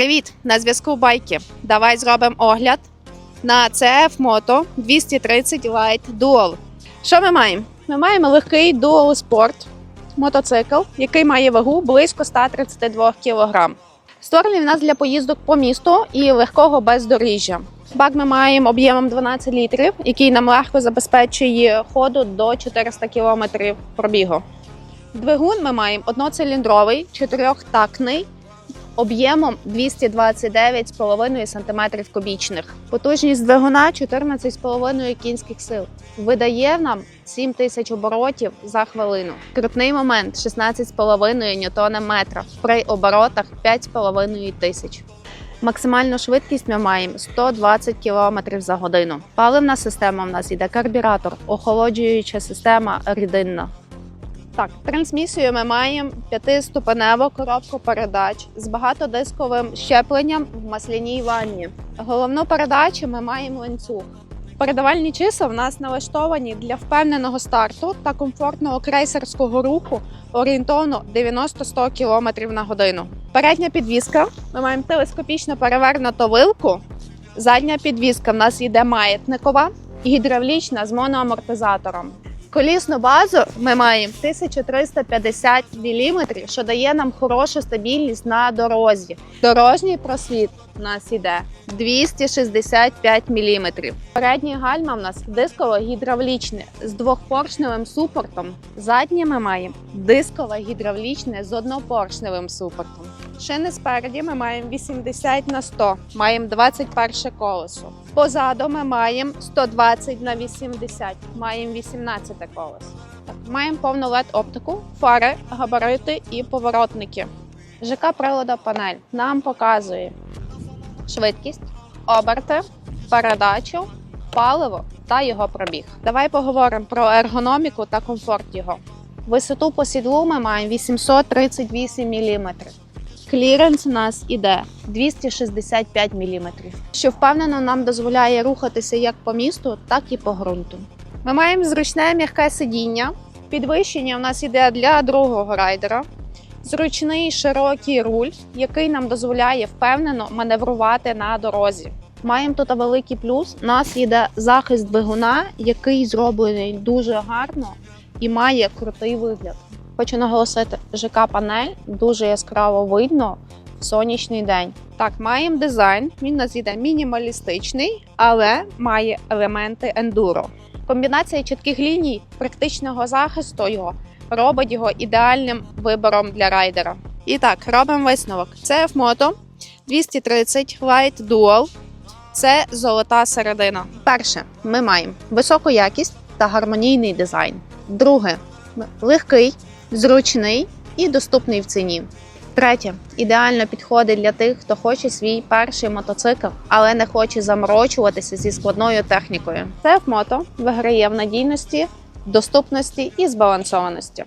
Привіт! На зв'язку байки. Давай зробимо огляд на CF Moto 230 Light Dual. Що ми маємо? Ми маємо легкий Dual Sport мотоцикл, який має вагу близько 132 кг. Створений в нас для поїздок по місту і легкого бездоріжжя. Бак ми маємо об'ємом 12 літрів, який нам легко забезпечує ходу до 400 км пробігу. Двигун ми маємо одноциліндровий, чотирьохтактний, об'ємом 229,5 см кубічних. Потужність двигуна 14,5 кінських сил. Видає нам 7 тисяч оборотів за хвилину. Крутний момент 16,5 ньютона метра. При оборотах 5,5 тисяч. Максимальну швидкість ми маємо 120 км за годину. Паливна система в нас йде карбюратор, охолоджуюча система рідинна. Так, трансмісію ми маємо п'ятиступеневу коробку передач з багатодисковим щепленням в масляній ванні. Головну передачу ми маємо ланцюг. Передавальні числа в нас налаштовані для впевненого старту та комфортного крейсерського руху орієнтовно 90-100 км на годину. Передня підвізка ми маємо телескопічно перевернуту вилку. Задня підвізка в нас йде маятникова, гідравлічна з моноамортизатором. Колісну базу ми маємо 1350 мм, що дає нам хорошу стабільність на дорозі. Дорожній просвіт у нас іде 265 мм. Передні гальма в нас дисково-гідравлічне з двохпоршневим супортом. Задні ми маємо дисково-гідравлічне з однопоршневим супортом. Шини спереді ми маємо 80 на 100, маємо 21 колесо. Позаду ми маємо 120 на 80, маємо 18 колесо. Так, маємо повну led оптику, фари, габарити і поворотники. ЖК прилада панель нам показує швидкість, оберти, передачу, паливо та його пробіг. Давай поговоримо про ергономіку та комфорт його. Висоту по сідлу ми маємо 838 мм. Кліренс у нас іде 265 мм, що впевнено нам дозволяє рухатися як по місту, так і по ґрунту. Ми маємо зручне м'яке сидіння. Підвищення у нас іде для другого райдера. Зручний широкий руль, який нам дозволяє впевнено маневрувати на дорозі. Маємо тут великий плюс. У нас йде захист двигуна, який зроблений дуже гарно і має крутий вигляд. Хочу наголосити, ЖК панель дуже яскраво видно в сонячний день. Так, маємо дизайн. Він нас іде мінімалістичний, але має елементи ендуро. Комбінація чітких ліній, практичного захисту його робить його ідеальним вибором для райдера. І так, робимо висновок. Це F-Moto 230 Light Dual. Це золота середина. Перше, ми маємо високу якість та гармонійний дизайн. Друге, легкий, зручний і доступний в ціні. Третє, ідеально підходить для тих, хто хоче свій перший мотоцикл, але не хоче заморочуватися зі складною технікою. Це F-Moto виграє в надійності, доступності і збалансованості.